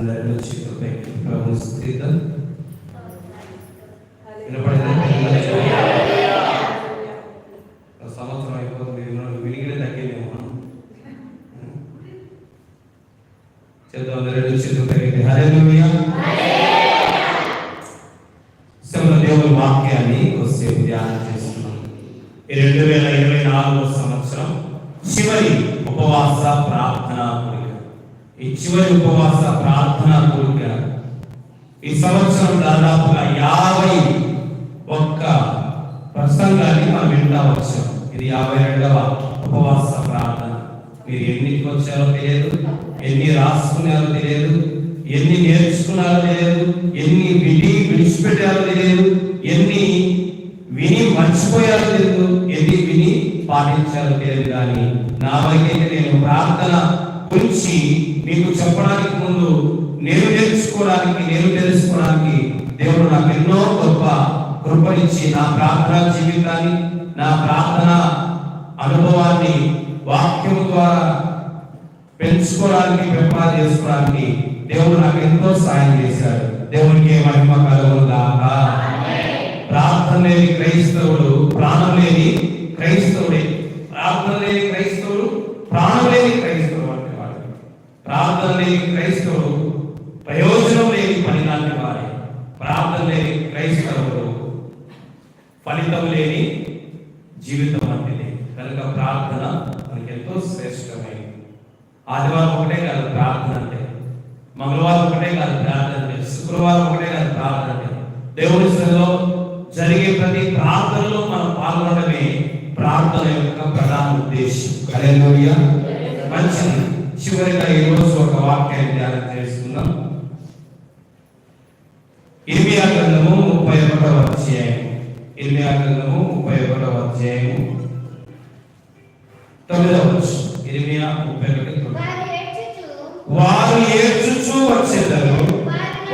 అందరిలో చిక్కుపై ప్రభు స్థితం సంవత్సరం అయిపోతుంది. చేద్దాం. దేవుని వాక్యాన్ని కొద్దిసేపు ధ్యానం చేస్తున్నాం. ఈ రెండు వేల ఇరవై నాలుగో సంవత్సరం చివరి ఉపవాస ప్రార్థన ఈ చివరి ఉపవాస ప్రార్థన కోరిక ఈ సంవత్సరం దాదాపుగా యాభై ఒక్క ప్రసంగాన్ని మనం వింటా వచ్చాం. ఇది యాభై రెండవ ఉపవాస ప్రార్థన. మీరు ఎన్ని వచ్చారో తెలియదు ఎన్ని రాసుకున్నారో తెలియదు ఎన్ని నేర్చుకున్నారో తెలియదు ఎన్ని విని విడిచిపెట్టారో తెలియదు ఎన్ని విని మర్చిపోయారో తెలియదు ఎన్ని విని పాటించారో తెలియదు. కానీ నా వరకైతే నేను ప్రార్థన గురించి మీకు చెప్పడానికి ముందు నేను నేర్చుకోవడానికి నేను తెలుసుకోవడానికి దేవుడు నాకు ఎన్నో గొప్ప కృపనిచ్చి నా ప్రార్థన జీవితాన్ని నా ప్రార్థన అనుభవాన్ని వాక్యం ద్వారా పెంచుకోవడానికి పెంపా చేసుకోవడానికి దేవుడు నాకు ఎంతో సాయం చేశాడు. దేవునికి మహిమ కలుగుగాక ప్రార్థన లేని క్రైస్తవుడు ప్రాణం లేని క్రైస్తవుడే ప్రార్థన లేని క్రైస్తవుడు ప్రాణం లేని క్రైస్తవుడు అంటే వాడు ప్రార్థన లేని క్రైస్తవుడు ప్రయోజనం లేని పని లాంటి వాడే ప్రార్థన లేని క్రైస్తవుడు ఫలితం లేని జీవితం వంటిది కనుక ప్రార్థన మనకి ఎంతో శ్రేష్టమైనది ఆదివారం ఒకటే కాదు ప్రార్థన అంటే మంగళవారం ఒకటే కాదు ప్రార్థన అంటే శుక్రవారం ఒకటే కాదు ప్రార్థన అంటే దేవుని సన్నిధిలో జరిగే ప్రతి ప్రార్థనలో మనం పాల్గొనడమే ప్రార్థన యొక్క ప్రధాన ఉద్దేశం హల్లెలూయా మంచిది చివరిగా ఈ రోజు ఒక వాక్యాన్ని ధ్యానం చేసుకుందాం ఇర్మియా గ్రంథము ముప్పై ఒకటవ అధ్యాయం ఇర్మియా గ్రంథము ముప్పై ఒకటవ అధ్యాయము తొమ్మిదవ వచనం ఇర్మియా ముప్పై ఒకటి తొమ్మిది. వారు ఏడ్చుచూ. వచ్చేదారు.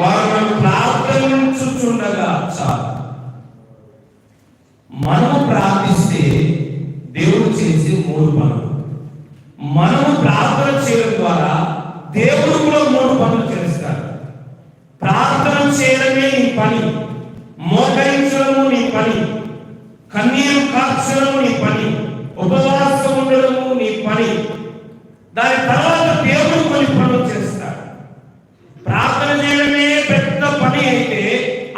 వారు ప్రార్థించుచుండగా చాలు. మనము ప్రార్థిస్తే దేవుడు చేసే మూడు పనులు. మనము ప్రార్థన చేయడం ద్వారా దేవుడు కూడా మూడు పనులు చేస్తాడు. ప్రార్థన చేయడమే నీ పని. మోకరించడము నీ పని. కన్నీరు కార్చడము నీ పని. ఉపవాసం ఉండడము నీ పని. దాని తర్వాత దేవుడు కొన్ని పనులు చేస్తాడు. ప్రార్థన చేయడమే పెద్ద పని అయితే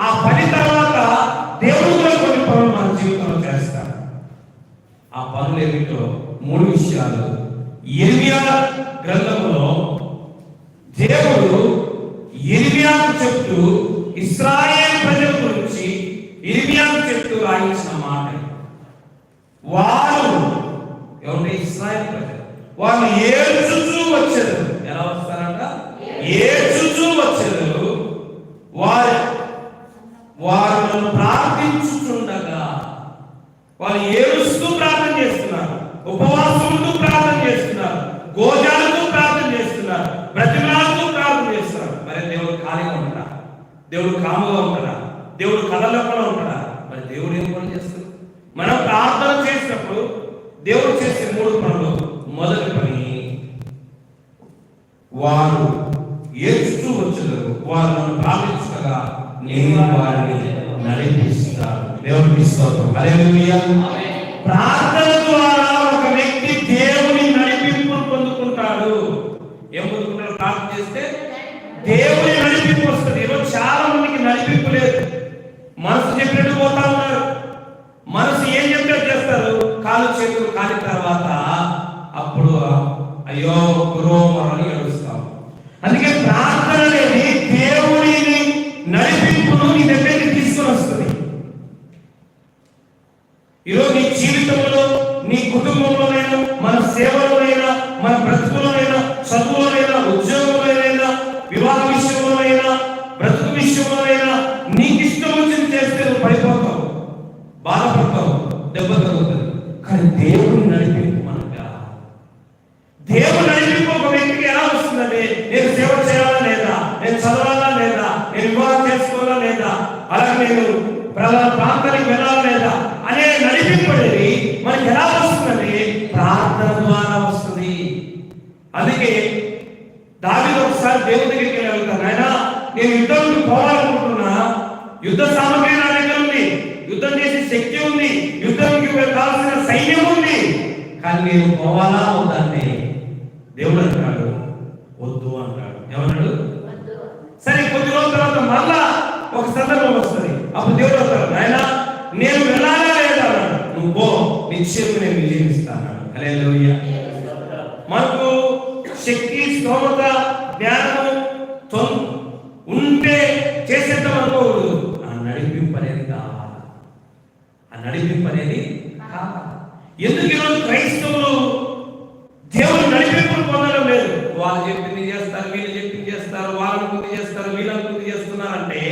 ఆ పని తర్వాత దేవుడు కూడా కొన్ని పనులు మన జీవితంలో చేస్తాడు. ఆ పనులు ఏమిటో మూడు విషయాలు. ఇర్మియా గ్రంథంలో దేవుడు ఇర్మియాకు చెప్తూ ఇస్రాయేల్ ప్రజల గురించి ఇర్మియాకు చెప్తూ రాయించిన మాట. వారు ఎవరి ఇస్రాయేల్ ప్రజలు. వాళ్ళు ఏడ్చుచూ వచ్చారు. ఎలా వస్తారంట? ఏడ్చుచూ వచ్చారు. వారు వారు ప్రార్థించుచుండగా వాళ్ళు ఏడుస్తూ ప్రార్థన చేస్తున్నారు. ఉపవాసం ప్రార్థన చేస్తున్నారు. గోజాలతో ప్రార్థన చేస్తున్నారు. ప్రతిమలతో ప్రార్థన చేస్తున్నారు. మరి దేవుడు ఖాళీగా ఉంటాడా? దేవుడు కాముగా ఉంటాడా? దేవుడు కథలోపల ఉంటాడా? మరి దేవుడు ఏం పని చేస్తాడు మనం ప్రార్థన చేసినప్పుడు దేవుడు చేసే మూడు పనులు మొదటి పని వారు ఏడ్చుతూ వచ్చారు వారు నన్ను ప్రార్థించగా నేను వారిని నడిపిస్తాను. దేవుడికి స్తోత్రం హల్లెలూయా. ప్రార్థన ద్వారా ఒక వ్యక్తి దేవుని నడిపింపు పొందుకుంటాడు. ఏం పొందుకుంటాడు ప్రార్థన చేస్తే దేవుని నడిపింపు వస్తుంది. ఈరోజు చాలా మందికి నడిపింపు లేదు. మనసు చెప్పినట్టు పోతా ఉన్నారు. మనసు ఏం చెప్పినట్టు చేస్తారు. కాలు చేతులు కాని తర్వాత అప్పుడు అయ్యో గురువు ప్రార్థన అనేది దేవుడిని నడిపింపును నీ దగ్గరికి తీసుకొని వస్తుంది ఈరోజు నీ జీవితంలో నీ కుటుంబంలోనైనా మన సేవలోనైనా మనకి ఎలా వస్తుందంటే ప్రార్థన ద్వారా వస్తుంది. అందుకే దావీదు ఒకసారి దేవుని దగ్గరికి వెళ్ళి అడుగుతాను ఆయన నేను యుద్ధంకి పోవాలనుకుంటున్నా యుద్ధ సామగ్రి నా దగ్గర ఉంది. యుద్ధం చేసే శక్తి ఉంది. యుద్ధంకి కావాల్సిన సైన్యం ఉంది. కానీ నేను పోవాలా వద్దంటే దేవుడు అంటాడు వద్దు అంటాడు. ఏమన్నాడు? సరే కొద్ది రోజుల తర్వాత మళ్ళా ఒక సందర్భం వస్తుంది. అప్పుడు దేవుడు అంటాడు నాయన నేను వెళ్ళాలా పో నిశ్చయం నేను విజయం మనకు శక్తి స్తోమత జ్ఞానము తొం- ఉంటే చేసేద్దాం అనుకోడు ఆ నడిపింపు అనేది కావాలి. ఆ నడిపింపు అనేది కావాలి. ఎందుకు ఈరోజు క్రైస్తవులు దేవుడు నడిపింపులు పొందడం లేదు? వాళ్ళు చెప్పింది చేస్తారు వీళ్ళు చెప్పింది చేస్తారు వాళ్ళని అనుకుంది చేస్తారు వీళ్ళని అనుకుంది చేస్తున్నారంటే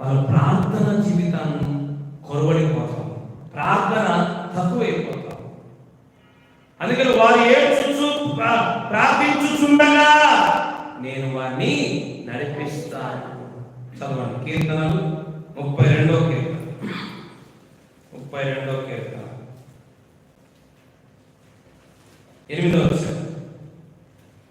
వాళ్ళ ప్రార్థన జీవితాన్ని కొరవడి ప్రార్థన తక్కువైపోతాం అందుకని వారు ఏడ్చుచు ప్రా- ప్రార్థించుచుండగా నేను వారిని నడిపిస్తాను చదవండి కీర్తనలు ముప్పై రెండో కీర్తన ముప్పై రెండో కీర్తన ఎనిమిదో వచ్చారు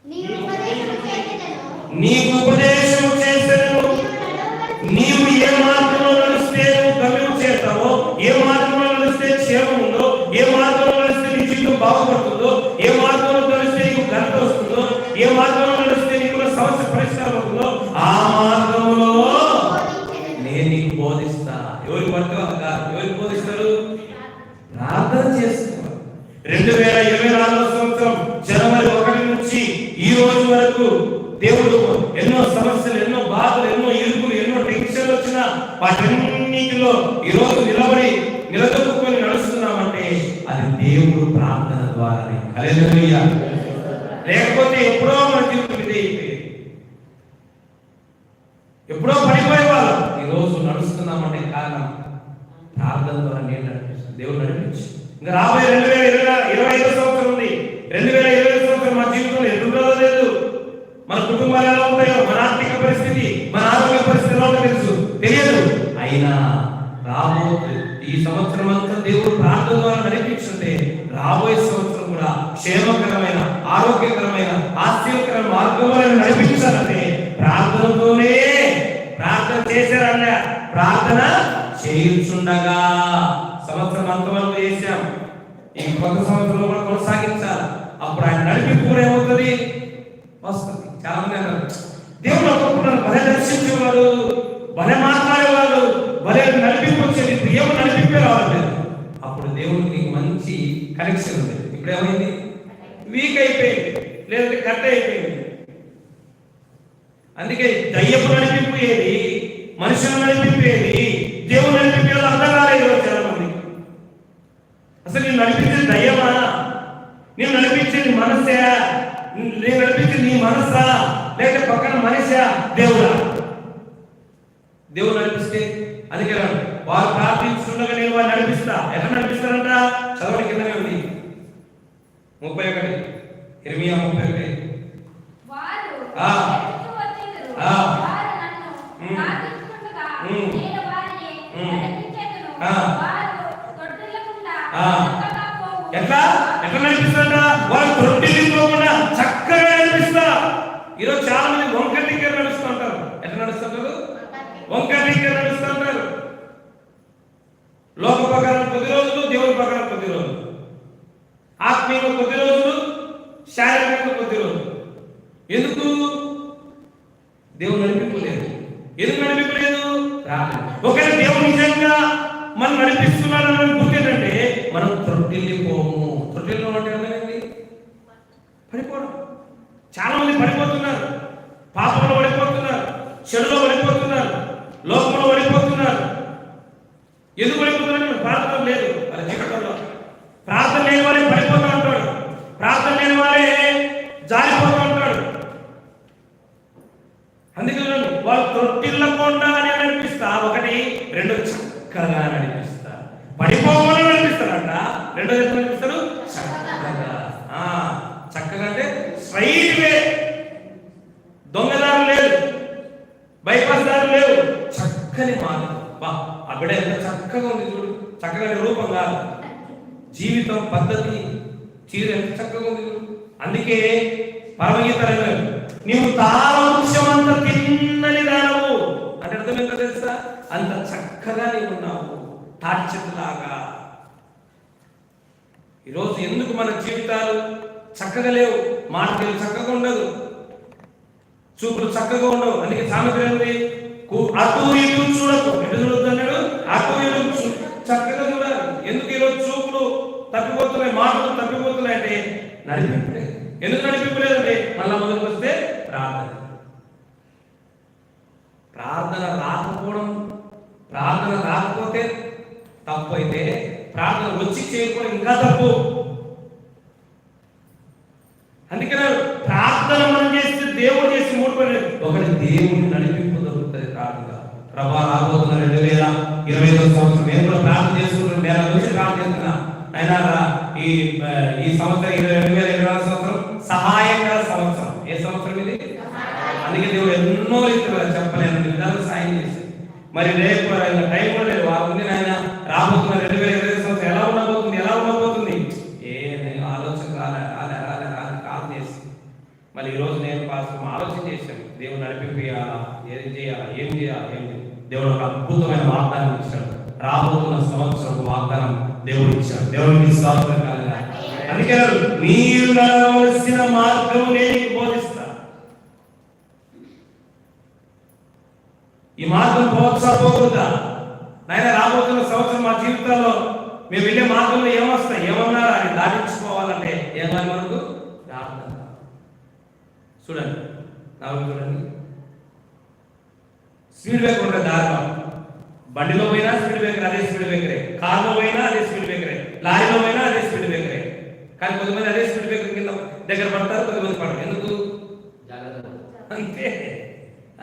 నీవు ఉపదేశము చేసినను, నీకు ఉపదేశం చేసేను నీవు నడవవలసిన నీవు ఏ మార్గంలో నడిస్తే నువ్వు గమ్యం చేస్తావో ఏ మార్గంలో నడిస్తే క్షేమం ఉందో ఏ మార్గంలో నడిస్తే నీ జీవితం బాగుపడుతుందో ఏ మార్గంలో నడిస్తే నీకు ఘనత వస్తుందో ఏ మార్గంలో నడిస్తే నీకు సమస్య పరిష్కారం అవుతుందో ఆ మార్గంలో బోధించెదను. నేను నీకు బోధిస్తా ఎవరికి పడతావు కాదు ఎవరికి బోధిస్తారు ప్రార్థన చేస్తున్నారు రెండు వేల ఇరవై నాలుగో సంవత్సరం జనవరి ఒకటి నుంచి ఈ రోజు వరకు దేవుడు ఎన్నో సమస్యలు ఎన్నో బాధలు ఎన్నో ఇరుకులు ఎన్నో టెన్షన్లు వచ్చినా స్థితిలో ఈరోజు నిలబడి నిలదొక్కుని నడుస్తున్నామంటే అది దేవుడు ప్రార్థన ద్వారానే. హల్లెలూయా. లేకపోతే ఎప్పుడో మన జీవితం ఇదే ఎప్పుడో పడిపోయే వాళ్ళం ఈరోజు నడుస్తున్నామంటే కారణం ప్రార్థన ద్వారా నేను నడిపిస్తాను దేవుడు నడిపించి. ఇంకా రాబోయే రెండు వేల ఇరవై ఇరవై ఐదో సంవత్సరం ఉంది. రెండు వేల ఇరవై సంవత్సరం మా జీవితంలో ఎదుగుదల లేదు మన కుటుంబాలు ఎలా ఉంటాయో మన ఆర్థిక పరిస్థితి మన ఆరోగ్య పరిస్థితి ఎలా ఉందో తెలుసు. తెలియదు. అయినా రాబోయే ఈ సంవత్సరం అంతా దేవుడు ప్రార్థన ద్వారా నడిపించుంటే రాబోయే సంవత్సరం కూడా క్షేమకరమైన ఆరోగ్యకరమైన ఆశ్చర్యకరమైన మార్గంలో నడిపించాలంటే ప్రార్థనతోనే ప్రార్థన చేశారన్న ప్రార్థన చేయించుండగా. సంవత్సరం అంతవరకు చేశాం. ఈ కొత్త సంవత్సరంలో కూడా కొనసాగించాలి. అప్పుడు ఆయన నడిపి కూడా ఏమవుతుంది? వస్తుంది. చాలా మంది అన్నారు దేవుడు అనుకుంటున్నారు భలే దర్శించేవాడు భలే మాట్లాడేవాడు భలే నడిపి దేవుడికి నీకు మంచి కనెక్షన్ ఉంది. ఇప్పుడు ఏమైంది వీక్ అయిపోయింది. లేదంటే కట్ అయిపోయింది. అందుకే దయ్యపు నడిపింపు ఏది మనుషులు నడిపింపు ఏది దేవుడు నడిపింపు ఏదో అర్థం కాలేదు చాలా మంది అసలు నేను నడిపించేది దయ్యమా? నేను నడిపించేది మనసే నేను నడిపించేది నీ మనసా లేక పక్కన మనిషా? దేవుడా? దేవుడు నడిపిస్తే అందుకే అన్నాడు, వారు ప్రార్థించుండగా నేను వారిని నడిపిస్తా. ఎట్లా నడిపిస్తారంట? చదవడం కిందనే ఉంది. ముప్పై ఒకటి. ఇరవై ముప్పై ఒకటి వారు ఆ. ఎదుగుతూ వచ్చెదరు. ఆ. వారు నన్ను ఉమ్. ప్రార్థించుకుండగా ఉమ్. నేను వారిని ఉమ్. నడిపించెదను. ఆ. వారు తొట్టిల్లకుండా ఆ. చక్కగా పోవు. ఎట్లా ఎట్లా నడిపిస్తారంట వాళ్ళు తొట్టిల్లిపోకుండా చక్కగా నడిపిస్తా ఈరోజు చాలా మంది వంక టిక్కర్ నడుస్తూ ఉంటారు ఎట్లా నడుస్తుంటారు వంక టిక్కర్ నడుస్తూ ఉంటారు లోక ప్రకారం కొద్ది రోజులు దేవుడి ప్రకారం కొద్ది రోజులు ఆత్మీయంగా కొద్ది రోజులు శారీరకంగా కొద్ది రోజులు ఎందుకు దేవుడు నడిపింపలేదు ఎందుకు నడిపింపలేదు ప్రార్థన ఒకవేళ దేవుడు నిజంగా మనం నడిపిస్తున్నాడు అని గుర్తేంటంటే మనం త్రొట్టిల్లిపోము త్రొట్టిల్లు అంటే ఏమైంది పడిపోవడం చాలా మంది పడిపోతున్నారు పాపంలో పడిపోతున్నారు చెడులో పడిపోతున్నారు లోకంలో పడిపోతున్నారు ఎందుకు పడిపోతున్నారు లేదు. వాళ్ళ జీవితంలో ప్రార్థన లేని వారే పడిపోతూ ఉంటాడు ప్రార్థన లేని వారే జారిపోతూ ఉంటాడు అందుకని వాళ్ళు తొట్టిల్లకుండా అని నడిపిస్తా ఒకటి రెండు చక్కగా నడిపిస్తా పడిపోకుండా నడిపిస్తారంట రెండోది ఎట్లా నడిపిస్తారు చక్కగా ఆ, చక్కగా అంటే స్ట్రైట్ వే దొంగదారు లేదు బైపాస్ దారి లేవు చక్కని మార్గం బా ఆ బిడ్డ ఎంత చక్కగా ఉంది చూడు చక్కగా రూపం కాదు జీవితం పద్ధతి చీర ఎంత చక్కగా ఉంది చూడు అందుకే పరమగీత నీవు తారవృక్షమంత తిన్నని దానవు అంటే అర్థం ఏంటో తెలుసా అంత చక్కగా నీవు టార్చర్ లాగా ఈరోజు ఎందుకు మన జీవితాలు చక్కగా లేవు? మాటలు చక్కగా ఉండదు. చూపులు చక్కగా ఉండవు. అందుకే సామెత ఏంటి? అటు ఇటు చూడకు. ఎటు చూడొద్దు అన్నాడు? అటు ఇటు చక్కగా చూడాలి. ఎందుకు ఈరోజు చూపులు తప్పిపోతున్నాయి మాటలు తప్పిపోతున్నాయి అంటే నడిపింపలేదు ఎందుకు నడిపింపలేదంటే మళ్ళా మొదలుకు వస్తే ప్రార్థన. ప్రార్థన రాకపోవడం ప్రార్థన రాకపోతే తప్పు అయితే ప్రార్థన వచ్చి చేయకపోవడం ఇంకా తప్పు. అందుకనే ప్రార్థన మనం చేస్తే దేవుడు చేసి మూడు పని ఒకటి దేవుని నడిపింపు దొరుకుతుంది ప్రార్థన ప్రభా రాబోతున్న రెండు వేల ఇరవై ఐదో సంవత్సరం నేను కూడా ప్రార్థన చేసుకుంటున్నాను వేల నుంచి ప్రార్థన చేస్తున్నా. అయినా ఈ ఈ సంవత్సరం ఇరవై రెండు వేల ఇరవై సంవత్సరం సహాయకర సంవత్సరం. ఏ సంవత్సరం ఇది? అందుకే దేవుడు ఎన్నో చెప్పలేను విధాలు సాయం చేసి మరి రేపు టైం కూడా లేదు. ఆ ఉంది నాయన. రాబోతున్న రెండు వేల ఇరవై సంవత్సరం ఎలా ఉండబోతుంది? ఎలా ఉండబోతుంది? ఏ నేను ఆలోచన రాలే రాలే రాలే రాలే. కాల్ చేసి. మరి ఈ రోజు నేను పాస్టర్ ఆలోచన చేశాను. దేవుడు నడిపించాలా ఏం చేయాలా? ఏం చేయాలా? ఏం చేయాలి దేవుడు ఒక అద్భుతమైన వాగ్దానం ఇచ్చాడు. రాబోతున్న సంవత్సరం వాగ్దానం దేవుడు ఇచ్చాడు. దేవుడికి స్వాగతం కలగాలి అందుకే మీరు నడవలసిన మార్గం నేను నీకు బోధిస్తా ఈ మార్గం పోవచ్చా? పోకూడదా నాయన రాబోతున్న సంవత్సరం మా జీవితాల్లో మేము వెళ్ళే మార్గంలో ఏమొస్తాయి? ఏమన్నారా? అని దాటించుకోవాలంటే ఏమని మనకు? ప్రార్థన. చూడండి నాకు చూడండి. స్పీడ్ బ్రేకర్ ఉండే దారిలో. బండిలో పోయినా స్పీడ్ బ్రేకర్ అదే స్పీడ్ బ్రేకరే కార్లో పోయినా అదే స్పీడ్ బ్రేకరే లారీలో పోయినా అదే స్పీడ్ బ్రేకరే కానీ కొంతమంది అదే స్పీడ్ బ్రేకర్ కింద దగ్గర పడతారు కొంతమంది పడరు. ఎందుకు? అంతే.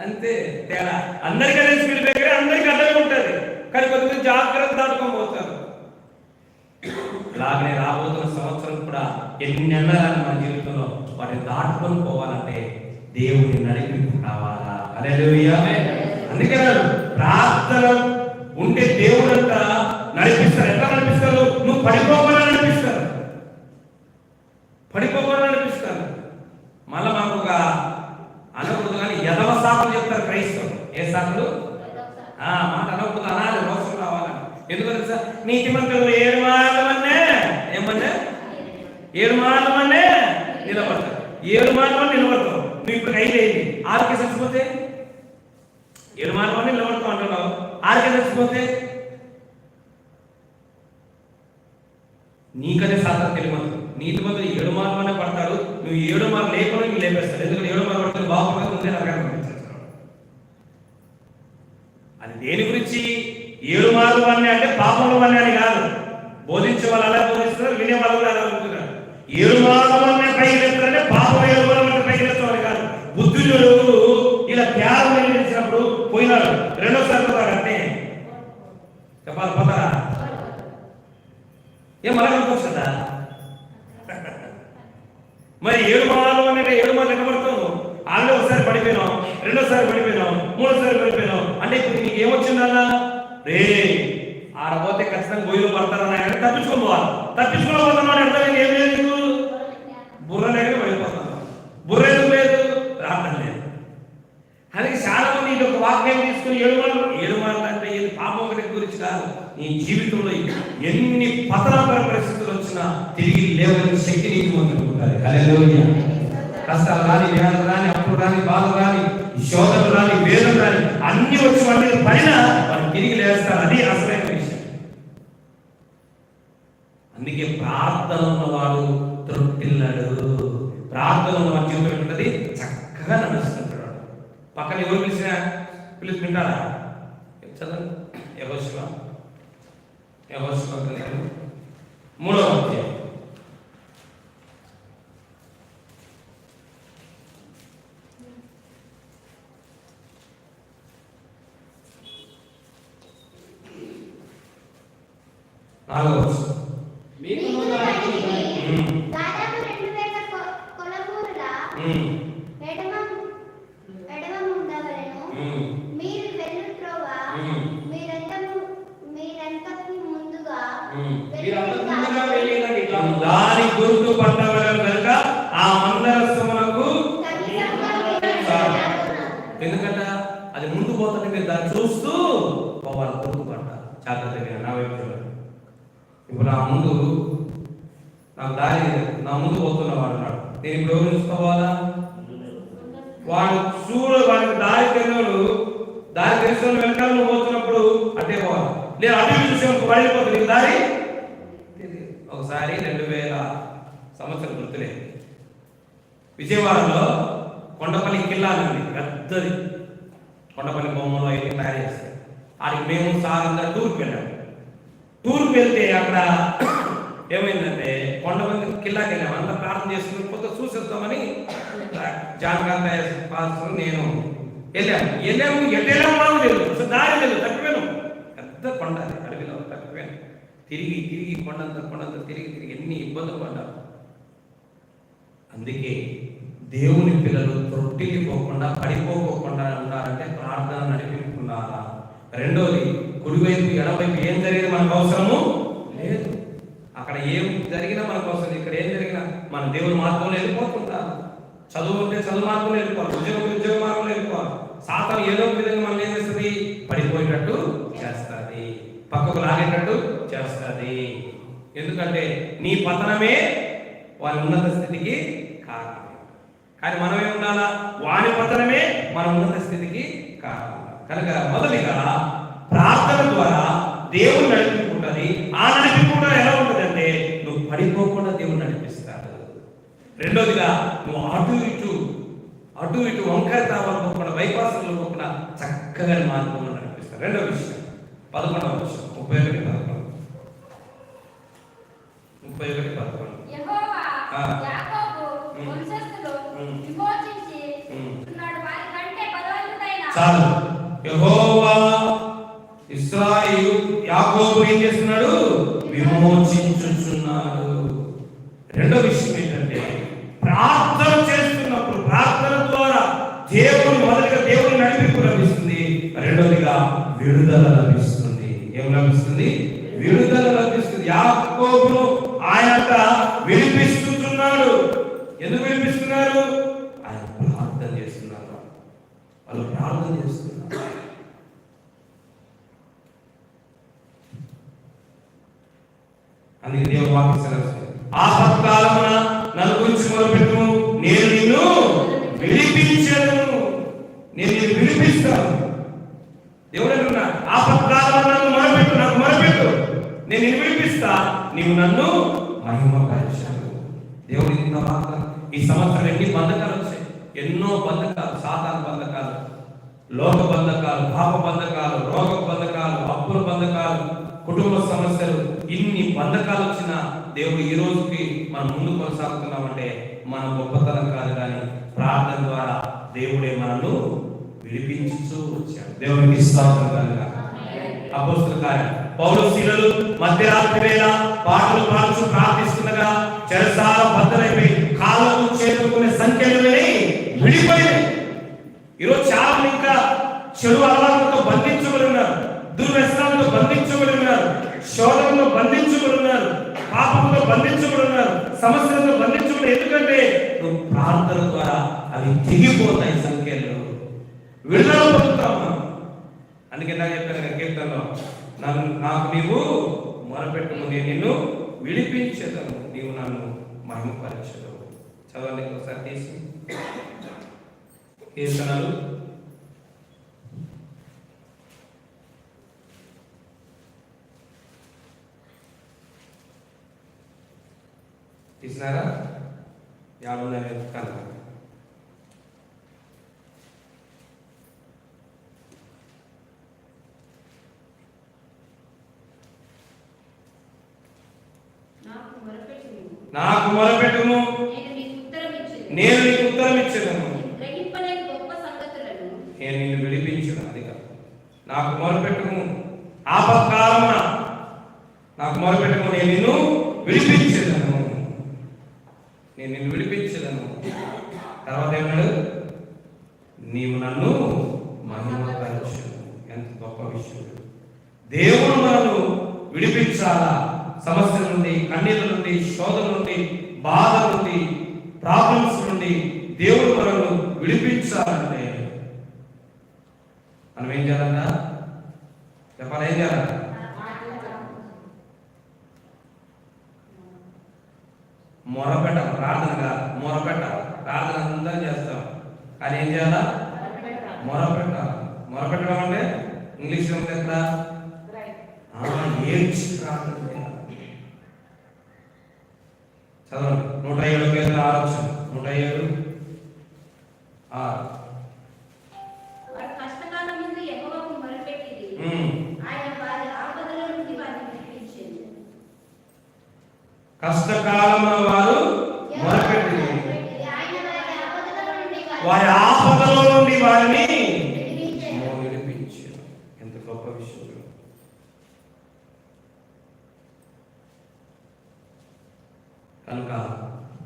అంతే తేడా. అందరికీ అదే స్పీడ్ బ్రేకరే అందరికీ అర్థమే ఉంటుంది. కానీ కొంతమంది జాగ్రత్త దాటుకొని పోతారు. ఇలాగనే రాబోతున్న సంవత్సరం కూడా ఎన్ని అన్నారని మన జీవితంలో వాటిని దాటుకొని పోవాలంటే దేవుని నడిపింపు కావాలా? అదే అందుకే ప్రార్థన ఉంటే దేవుడు అంట నడిపిస్తారు. ఎట్లా నడిపిస్తారు? నువ్వు పడిపోకుండా నడిపిస్తారు. పడిపోకుండా నడిపిస్తారు. మళ్ళా మాకు ఒక ఎదవ సాకులు చెప్తారు క్రైస్తవులు. ఏ సాకులు ఆ మాట అనకూడదు అనాలి రోషం రావాలని. ఎందుకంటే సార్ నీతి మంత్రులు ఏడు మాటలమన్నే ఏమన్నా? ఏడు మాటలమన్నే నిలబడతారు. ఏడు మాటమని నిలబడతావు నువ్వు ఇప్పుడు ఐదు అయింది ఆరుకే చచ్చిపోతే? ఏడు మాటలు నిలబడతావు అంటున్నావు. ఆరుకే చచ్చిపోతే? నీకనే సాధన తెలియదు నీతి మంత్రులు ఏడు మాటమనే పడతారు. నువ్వు ఏడు మార్లు లేకుండా నీకు లేపేస్తాడు ఎందుకంటే ఏడు మార్లు పడితే బాగుంటుంది అది దేని గురించి? ఏడు మార్లు అన్నీ అంటే పాపములు అన్నీ అని కాదు. బోధించే వాళ్ళు అలా బోధిస్తారు? వినే వాళ్ళు కూడా అలా అనుకుంటున్నారు. ఏడు మార్లు అన్నీ పైకి లేస్తారంటే పాపం ఏడు మార్లు అంటే పైకి లేస్తామని కాదు. బుద్ధుడు ఇలా త్యాగం నిలిచినప్పుడు పోయినాడు. రెండోసారి పోతాడు అంటే చెప్పాలి? పోతారా ఏం మళ్ళీ కనుకొస్తుందా మరి ఏడు మాలు అంటే ఏడు మాలు ఎక్కడ ఆల్రెడీ ఒకసారి పడిపోయినావు రెండోసారి పడిపోయినావు మూడోసారి పడిపోయినావు అంటే ఇప్పుడు నీకు ఏమొచ్చిందన్నా రే ఆడపోతే ఖచ్చితంగా గొయ్యిలో పడతారన్న ఆయన తప్పించుకొని పోవాలి. తప్పించుకొని పోతున్నావు అని అర్థం ఏం లేదు నీకు? బుర్ర లేక పడిపోతాను బుర్ర ఎందుకు లేదు? రావడం లేదు. అందుకే చాలా మంది ఇది ఒక వాక్యం తీసుకుని ఏడు మాటలు ఏడు మాటలు అంటే ఏది? పాపం ఒకటి గురించి కాదు. నీ జీవితంలో ఎన్ని పతనాపర పరిస్థితులు వచ్చినా తిరిగి లేవని శక్తి నీకు ఉందనుకుంటారు కష్టాలు రాని వేదలు రాని అప్పులు రాని బాధ రాని శోధన రాని వేదం రాని అన్ని వచ్చి వాళ్ళ పైన వారు తిరిగి లేస్తారు. అది అసలైన విషయం. అందుకే ప్రార్థన ఉన్నవాడు తృప్తిల్లాడు. ప్రార్థన ఉన్నవాడు జీవితం ఉంటుంది చక్కగా నడుస్తుంటాడు. పక్కన ఎవరు పిలిచినా పిలిచి వింటారా? చదవండి? ఎవరు శివ ఎవరు శివ మూడవ అధ్యాయం. వెళ్ళిన దాని గుర్తు పట్టవలను కనుక ఆ మందరసమునకు ఖచ్చితంగా అది ముందు పోతుంటే మీరు దాన్ని చూస్తూ పోవాలి గుర్తుపట్టాలి జాగ్రత్తగా నా వైపు చూడండి ఇప్పుడు నా ముందు నాకు దారి నా ముందు పోతున్న వాడు ఉన్నాడు నేను ఇప్పుడు ఎవరు చూసుకోవాలా వాడు చూడు వాడికి దారి తెలియడు దారి తెలిసిన వెనకాల నువ్వు పోతున్నప్పుడు అట్టే పోవాలి లేదు అటు ఇటు చూసే పడిపోతుంది నీకు దారి తెలియదు. ఒకసారి రెండు వేల సంవత్సరం గుర్తులేదు విజయవాడలో కొండపల్లి కిల్లా అని ఉంది పెద్దది కొండపల్లి బొమ్మలు అయితే తయారు చేస్తారు ఆడికి మేము సార్ అందరూ టూర్కి వెళ్ళాము టూర్కి వెళ్తే అక్కడ ఏమైందంటే కొండపల్లి కిల్లాకి వెళ్ళాము అంతా ప్రార్థన చేసుకుని కొత్త చూసేద్దామని జానకాంత పాస్టర్ నేను వెళ్ళాము వెళ్ళాము ఎటు వెళ్ళాము కూడా లేదు అసలు దారి లేదు తప్పిపోయాను పెద్ద కొండ అది అడవిలో తప్పిపోయాను తిరిగి తిరిగి కొండంత కొండంత తిరిగి తిరిగి ఎన్ని ఇబ్బందులు పడ్డాము అందుకే దేవుని పిల్లలు త్రొట్టిల్లిపోకుండా పడిపోకుండా ఉండాలంటే ప్రార్థన నడిపించుకున్నారా రెండోది కుడివైపు ఎడవైపు ఏం జరిగింది మనకు అవసరము? లేదు. అక్కడ ఏం జరిగినా మనకు అవసరం ఇక్కడ ఏం జరిగినా మన దేవుని మార్గంలో వెళ్ళిపోతుంటారు. చదువు ఉంటే చదువు మార్గంలో వెళ్ళిపోవాలి ఉద్యోగం ఉద్యోగ మార్గంలో వెళ్ళిపోవాలి. సాతం ఏదో విధంగా మనం ఏం చేస్తుంది? పడిపోయేటట్టు చేస్తుంది. పక్కకు లాగేటట్టు చేస్తుంది. ఎందుకంటే నీ పతనమే వారి ఉన్నత స్థితికి కారణం. కానీ మనం ఏం ఉండాలా? వాని పతనమే మన ఉన్నత స్థితికి కారణం. కనుక మొదటిగా ప్రార్థన ద్వారా దేవుడు నడిపించుకుంటుంది ఆ నడిపించుకుంటా ఎలా ఉంటుందంటే నువ్వు పడిపోకుండా దేవుడు నడిపిస్తాడు. రెండోదిగా నువ్వు అటు ఇటు అటు ఇటు వంకర తావలు పోకుండా బైపాస్లో పోకుండా చక్కగా మార్గంలో నడిపిస్తాడు. రెండో విషయం పదకొండవ విషయం ముప్పై ఒకటి పదకొండు. ముప్పై ఒకటి పదకొండు యెహోవా ఆ. యాకోబు ఉమ్. వంశస్థులు ఉమ్. విమోచించి ఉమ్. ఉన్నాడు వారి కంటే బలవంతుడైన చాలు. యహోవా ఇస్రాయిల్ యాకోబు ఏం చేస్తున్నాడు? విమోచించుచున్నాడు. రెండో విషయం ఏంటంటే ప్రార్థన చేస్తున్నప్పుడు ప్రార్థన ద్వారా దేవుడు మొదటిగా దేవుడు నడిపింపు లభిస్తుంది. రెండోదిగా విడుదల లభిస్తుంది. ఏం లభిస్తుంది? విడుదల లభిస్తుంది. యాకోబును ఆయన విడిపిస్తున్నాడు ఎందుకు విడిపిస్తున్నారు? అలా ప్రార్థన చేస్తున్నారు. అందుకే దేవుడు వాక్యం సెలవు ఆపత్కాలమున నన్ను గురించి మొదలుపెట్టుము నేను నిన్ను విడిపించను. నేను నిన్ను విడిపిస్తాను. దేవుడు అంటున్నా ఆపత్కాలమున నన్ను మొదలుపెట్టు నాకు మొదలుపెట్టు నేను నిన్ను విడిపిస్తా. నీవు నన్ను మహిమపరచాను దేవుడు ఇంత మాత్రం ఈ సంవత్సరం ఎన్ని బంధకాలు వచ్చాయి? ఎన్నో బంధకాలు సాధారణ బంధకాలు. లోక బంధకాలు పాప బంధకాలు రోగ బంధకాలు అప్పుల బంధకాలు కుటుంబ సమస్యలు ఇన్ని బంధకాలు వచ్చిన దేవుడు ఈ రోజుకి మనం ముందు కొనసాగుతున్నామంటే మన గొప్పతనం కాదు కానీ ప్రార్థన ద్వారా దేవుడే మనల్ని విడిపించు వచ్చాడు. దేవుడికి స్తోత్రం కలుగుగాక. అపోస్తుల కార్యం. పౌలు మధ్యరాత్రి వేళ పాటలు పాడుచు ప్రార్థిస్తుండగా చెరసాల బద్దలైపోయి కాలంలో చేరుకునే సంఖ్యలు విడిపోయినాయి ఈరోజు చాలా మంది ఇంకా చెడు అలవాట్లతో బంధించబడి ఉన్నారు. దుర్వ్యసనాలతో బంధించబడి ఉన్నారు. శోధనలో బంధించబడి ఉన్నారు. పాపంతో బంధించబడి ఉన్నారు. సమస్యలతో బంధించబడి ఎందుకంటే నువ్వు ప్రార్థన ద్వారా అవి తెగిపోతాయి సంఖ్యలు. విడుదల పొందుతాం మనం. అందుకే నాకు చెప్పాను కీర్తనలో నన్ను నాకు నీవు మొరపెట్టుము నేను నిన్ను విడిపించదను నీవు నన్ను మహిమపరచదు చదవండి ఒకసారి తీసి. కీర్తనలు తీసినారా? యాభై మొరపెట్టుము. నాకు మొరపెట్టుము. నేను నీకు ఉత్తరం ఇచ్చేదను. నేను నీకు ఉత్తరం ఇచ్చేదను నీవు గ్రహింపలేని గొప్ప సంగతులను నేను నిన్ను విడిపించను అది కాదు నాకు మొరపెట్టుము ఆపత్కాలమున నాకు మొరపెట్టుము నేను నిన్ను విడిపించదను నేను నిన్ను విడిపించదను తర్వాత ఏమన్నాడు నీవు నన్ను మహిమపరచు ఎంత గొప్ప విషయం దేవుడు మనను విడిపించాలా సమస్య నుండి కన్నీళ్ళ నుండి శోధన నుండి బాధ నుండి ప్రాబ్లమ్స్ నుండి దేవుడు మనను విడిపించాలంటే మనం ఏం చేయాలంట చెప్పాలి ఏం చేయాలంట మొరపెట్టాలి ప్రార్థన కాదు మొరపెట్టాలి ప్రార్థన అంతా చేస్తాం. కానీ ఏం చేయాలా? మొరపెట్టాలి మొరపెట్టడం అంటే ఇంగ్లీష్లో ఉంది ఎక్కడ? ఏడ్చి ప్రార్థన చదవండి. నూట ఏడు పేరు ఆరు నూట ఏడు? ఆరు వారు కష్టకాలం ముందు యెహోవాకు మొరపెట్టిరి. ఉమ్. ఆయన వారి ఆపదల నుండి వారిని విడిపించెను. కష్టకాలంలో వారు మొరపెట్టి వారి ఆపదలో నుండి వారిని విడిపించారు. ఎంత గొప్ప విషయం కనుక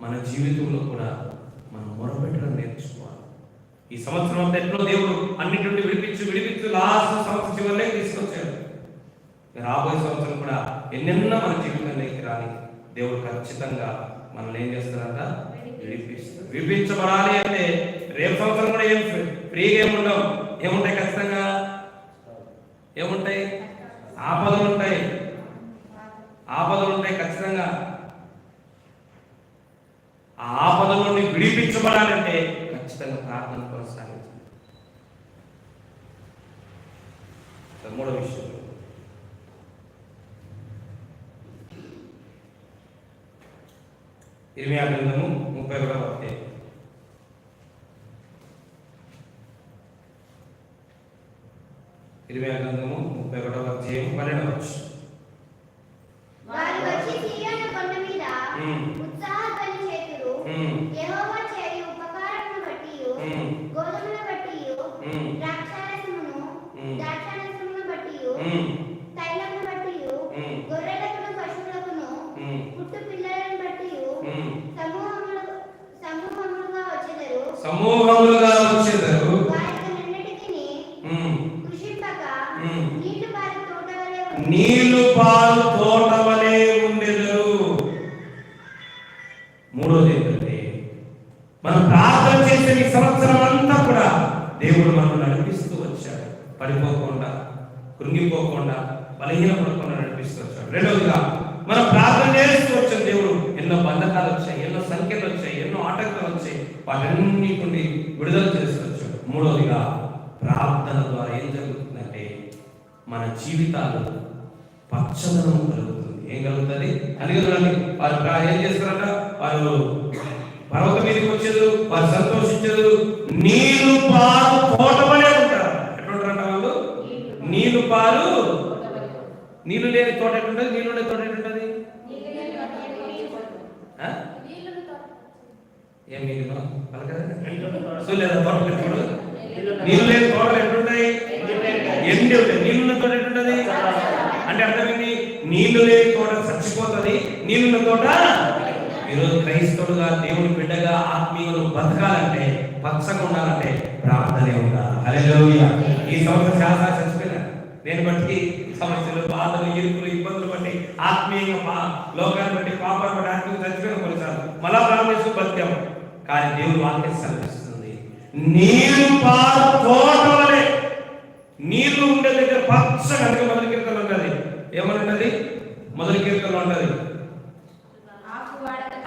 మన జీవితంలో కూడా మనం మొరపెట్టడం నేర్చుకోవాలి. ఈ సంవత్సరం అంతా దేవుడు అన్నిటి నుండి విడిపించు విడిపించు లాస్ట్ సంవత్సరం చివరిలోకి తీసుకొచ్చాడు. రాబోయే సంవత్సరం కూడా ఎన్నెన్నో మన జీవితంలోకి రాని దేవుడు ఖచ్చితంగా మనల్ని ఏం చేస్తారంట విడిపిస్తాడు. విడిపించబడాలి అంటే రేపు సంవత్సరం కూడా ఏం ఫ్రీ- ఫ్రీగా ఏముండవు ఏముంటాయి ఖచ్చితంగా? ఏముంటాయి? ఆపదలు ఉంటాయి ఆపదలు ఉంటాయి ఖచ్చితంగా. ఆ ఆపదల నుండి విడిపించబడాలంటే ఖచ్చితంగా ప్రార్థన కొనసాగించాలి. మూడో విషయం. ఇరవై గ్రంథము ముప్పై ఒకటవ అధ్యాయం ఇరవై గ్రంథము ముప్పై ఒకటవ అధ్యాయం పన్నెండవ వచనం. వారు వచ్చి సీయోను కొండ మీద ఉమ్. ఉత్సాహధ్వని చేతురు. ఉమ్. యెహోవా చేయు ఉపకారమును బట్టియు, ఉమ్. గోధుమల బట్టియు, ఉమ్. ద్రాక్షారసమును, ఉమ్. ద్రాక్షారసమును బట్టియు, ఉమ్. తైలమును బట్టియు, ఉమ్. గొర్రెలకును పశువులకును, ఉమ్. పుట్టు పిల్లలను బట్టియు, ఉమ్. సమూహములు- సమూహములుగా వచ్చెదరు. సమూహములుగా వచ్చేదారు వారికన్నిటికిని ఉమ్. కృషింపక, ఉమ్. నీళ్ళు పారు తోట వలె ఉండును. నీళ్ళు పాలు తోట వలె ఉండెదరు మూడోది ఏంటంటే మనం ప్రార్థన చేసే ఈ సంవత్సరం అంతా కూడా దేవుడు మనం నడిపిస్తూ వచ్చాడు పడిపోకుండా కృంగిపోకుండా బలహీనపడకుండా నడిపిస్తూ వచ్చాడు రెండవదిగా మనం ప్రార్థన చేస్తూ వచ్చాం దేవుడు ఎన్నో బంధకాలు వచ్చాయి ఎన్నో సంఖ్యలు వచ్చాయి ఎన్నో ఆటంకాలు వచ్చాయి వాటన్నిటి నుండి విడుదల చేస్తూ వచ్చాడు మూడవదిగా ప్రార్థన ద్వారా ఏం జరుగుతుందంటే మన జీవితాలు పచ్చదనం కలుగుతుంది. ఏం కలుగుతుంది? అందుకని వారు ఏం చేస్తారంట? వారు పర్వతం మీదకి వచ్చేది వారు సంతోషించదు. నీళ్ళు పాలు తోటవలే ఉంటారు. ఎట్లుంటారంట వాళ్ళు? నీళ్ళు పాలు నీళ్ళు లేని తోట ఎట్లుంటది? నీళ్ళు ఉండే తోట ఎట్లుంటది? ఏం నీళ్ళు? పలకదా చూడలేదా తోట. నీళ్ళు లేని తోటలు ఎట్లుంటాయి ఎండి ఉంటాయి నీళ్ళు తోట ఎట్లుంటది? అంటే అర్థమైంది? నీళ్ళు లేని తోట చచ్చిపోతుంది నీళ్ళున్న తోట ఈరోజు క్రైస్తవుడుగా దేవుని బిడ్డగా ఆత్మీయులు బతకాలంటే పచ్చగా ఉండాలంటే ప్రార్థనే ఉండాలి. హల్లెలూయా. ఈ సంవత్సరం చాలా చచ్చిపోయినారు నేను బట్టి సమస్యలు బాధలు ఇరుకులు ఇబ్బందులు బట్టి ఆత్మీయంగా లోకాన్ని బట్టి పాపాన్ని బట్టి ఆత్మీయంగా చచ్చిపోయిన కొన్నిసార్లు మళ్ళా ప్రారంభిస్తూ బతికాము. కానీ దేవుడు వాక్యం సెలవిస్తుంది. నీరు పాలు తోటలే నీళ్ళు ఉండే దగ్గర పచ్చగా మొదటి కీర్తన ఉన్నది. ఏమని మొదటి కీర్తన ఉన్నది.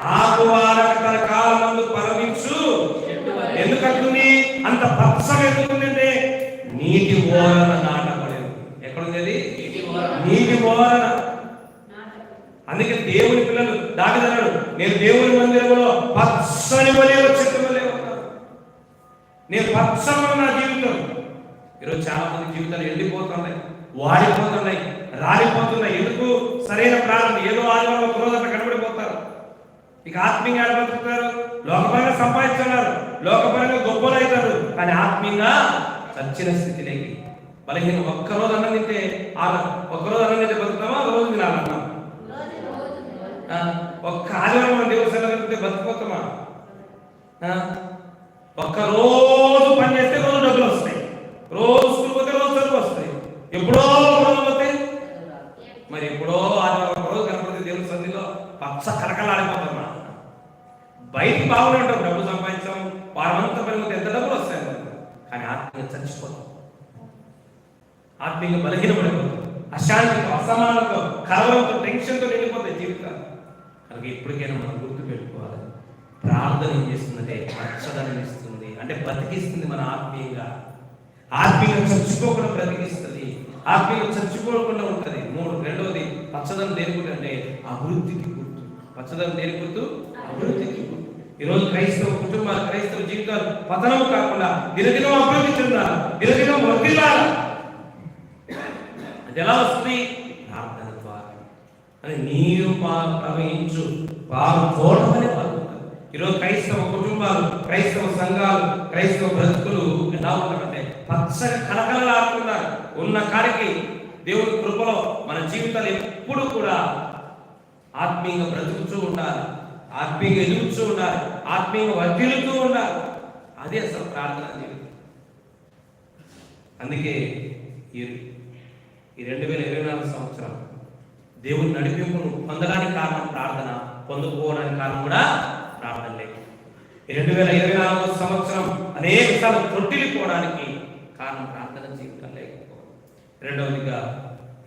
ఆకు వాడక తన కాలమందు పరమించు. ఎందుకంటుంది? అంత పచ్చగా ఎందుకుందంటే నీటి ఓరన నాటబడేది. ఎక్కడుంది నీటి ఓరన. అందుకే దేవుని పిల్లలు దాటిదన్నాడు నేను దేవుని మందిరంలో పచ్చని వలే వచ్చిన నేను పచ్చగా నా జీవితం. ఈరోజు చాలా మంది జీవితాలు ఎండిపోతున్నాయి వాడిపోతున్నాయి రాలిపోతున్నాయి. ఎందుకు? సరైన ప్రాణం ఏదో ఆదివారం ఒక రోజు అట్లా కనబడిపోతారు. ఇక ఆత్మీయంగా ఆడబడుతున్నారు లోకపరంగా సంపాదిస్తున్నారు లోకపరంగా గొప్పలు అవుతారు. కానీ ఆత్మీయంగా చచ్చిన స్థితిలోకి బలహీన ఒక్కరోజు అన్నం తింటే ఆ ఒక్కరోజు అన్నం తింటే బతుకుతామా? ఒక రోజు తినాలన్నా? ఆ, ఒక్క ఆదివారం మన దేవుడు సెలవుకుంటే బతికిపోతామా? ఆ, ఒక్క రోజు పని చేస్తే రోజు డబ్బులు వస్తాయి. రోజు స్కూల్ పోతే రోజు డబ్బులు వస్తాయి. ఎప్పుడో రోజు పోతే మరి ఎప్పుడో ఆదివారం ఒక రోజు కనపడితే దేవుని సంధిలో పచ్చ కలకలాడిపోతామా బయటికి బాగునే ఉంటాం డబ్బు సంపాదించాం వారమంతా పని ఎంత డబ్బులు వస్తాయి కానీ ఆత్మీయ చచ్చిపోతాం. ఆత్మీయంగా బలహీనపడిపోతాం. అశాంతితో అసమానతో కలవరంతో టెన్షన్తో వెళ్ళిపోతాయి జీవితాలు. కనుక ఇప్పటికైనా మనం గుర్తు పెట్టుకోవాలి ప్రార్థన ఏం చేస్తుందంటే పచ్చదనం ఇస్తుంది. అంటే బ్రతికిస్తుంది మన ఆత్మీయంగా. ఆత్మీయంగా చచ్చుకోకుండా బ్రతికిస్తుంది. ఆత్మీయంగా చచ్చుకోకుండా ఉంటుంది. మూడు రెండవది పచ్చదనం దేనికుంటే అభివృద్ధికి గుర్తు. పచ్చదనం దేనికి గుర్తు అభివృద్ధికి గుర్తు. ఈరోజు క్రైస్తవ కుటుంబాలు క్రైస్తవ జీవితాలు పతనం కాకుండా దినదినం అభివృద్ధి చెందాలి. దినదినం వర్తిల్లాలి అది ఎలా వస్తుంది? ప్రార్థన ద్వారా. అని నీరు ప్రవహించు. పాలు చూడమని ఈరోజు క్రైస్తవ కుటుంబాలు క్రైస్తవ సంఘాలు క్రైస్తవ బ్రతుకులు ఎలా ఉన్నారంటే పచ్చగా కలకలలాడుతున్నారు ఉన్న కాడికి దేవుడి కృపలో మన జీవితాలు ఎప్పుడు కూడా ఆత్మీయంగా బ్రతుకుతూ ఉండాలి. ఆత్మీయంగా ఎదుగుతూ ఉండాలి. ఆత్మీయంగా వర్ధిల్లుతూ ఉండాలి. అదే అసలు ప్రార్థన జీవితం. అందుకే ఈ ఈ రెండు వేల ఇరవై నాలుగు సంవత్సరం దేవుని నడిపింపును పొందడానికి కారణం ప్రార్థన పొందుకోవడానికి కారణం కూడా రెండు వేల ఇరవై నాలుగు సంవత్సరం అనేక సార్లు తొట్టిల్లిపోవడానికి కారణం ప్రార్థన జీవితం లేకపోవడం. రెండవదిగా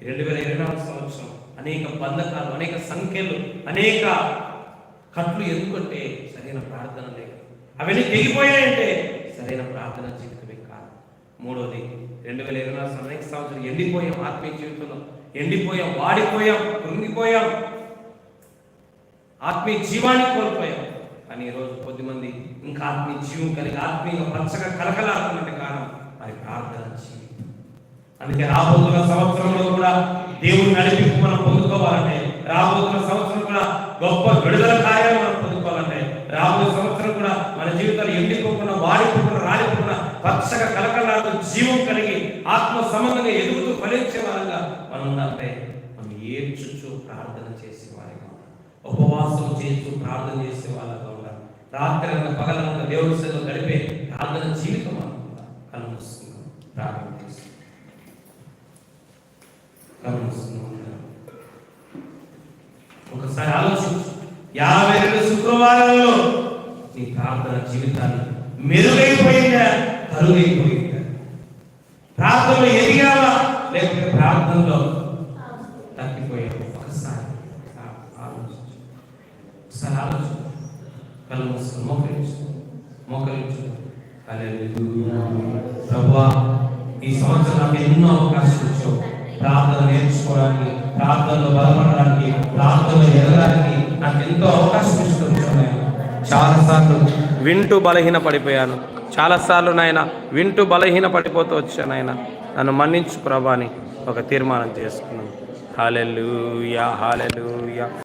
రెండు వేల ఇరవై నాలుగు సంవత్సరం అనేక బంధకాలు అనేక సంఖ్యలు అనేక కట్లు ఎందుకంటే సరైన ప్రార్థన లేక అవన్నీ తెగిపోయాయంటే సరైన ప్రార్థన జీవితమే కాదు. మూడవది రెండు వేల ఇరవై నాలుగు అనేక సంవత్సరం ఎండిపోయాం ఆత్మీయ జీవితంలో ఎండిపోయాం వాడిపోయాం కృంగిపోయాం ఆత్మీయ జీవాన్ని కోల్పోయాం. కానీ ఈరోజు కొద్దిమంది ఇంకా ఆత్మీయ జీవం కలిగి ఆత్మీయ పచ్చగా కలకలాడుతున్నట్టు కారణం అది ప్రార్థన జీవితం. అందుకే రాబోతున్న సంవత్సరంలో కూడా దేవుని నడిపింపు మనం పొందుకోవాలంటే రాబోతున్న సంవత్సరం కూడా గొప్ప విడుదల కార్యాలు మనం పొందుకోవాలంటే రాబోయే సంవత్సరం కూడా మన జీవితాలు ఎండిపోకుండా వాడిపోకుండా రాలిపోకుండా పచ్చగా కలకలాడుతూ జీవం కలిగి ఆత్మ సంబంధంగా ఎదుగుతూ ఫలించే వారంగా మనం ఉండాలంటే మనం ఏడ్చుచ్చు ప్రార్థన చేసే వారిగా ఉపవాసం చేస్తూ ప్రార్థన చేసే వాళ్ళ రాత్రి పగలంతా దేవుడి సేవ గడిపే ప్రార్థన జీవితం మనం ఉండాలి. ప్రార్థన గమనిస్తున్నాం ఒకసారి ఆలోచించు. యాభై రెండు శుక్రవారాలలో నీ ప్రార్థన జీవితాన్ని మెరుగైపోయిందా? కరువైపోయిందా ప్రార్థనలో ఎదిగావా లేకపోతే ప్రార్థనలో తగ్గిపోయావు ఒకసారి ఆ- ఆలోచించు ఒకసారి ఆలోచించు కళ్ళు మూసుకొని మోకరించు మోకరించు హల్లెలూయా. ప్రభువా ఈ సంవత్సరం నాకు ఎన్నో అవకాశాలు ఇచ్చావు. ప్రార్థన నేర్చుకోవడానికి ప్రార్థనలో బలపడడానికి ప్రార్థనలో ఎదగడానికి నాకు ఎంతో అవకాశం ఇస్తున్నాయి చాలా సార్లు వింటూ బలహీన పడిపోయాను చాలాసార్లు నాయన వింటూ బలహీన పడిపోతూ వచ్చాను ఆయన నన్ను మన్నించు ప్రభాని ఒక తీర్మానం చేసుకున్నాను. Hallelujah hallelujah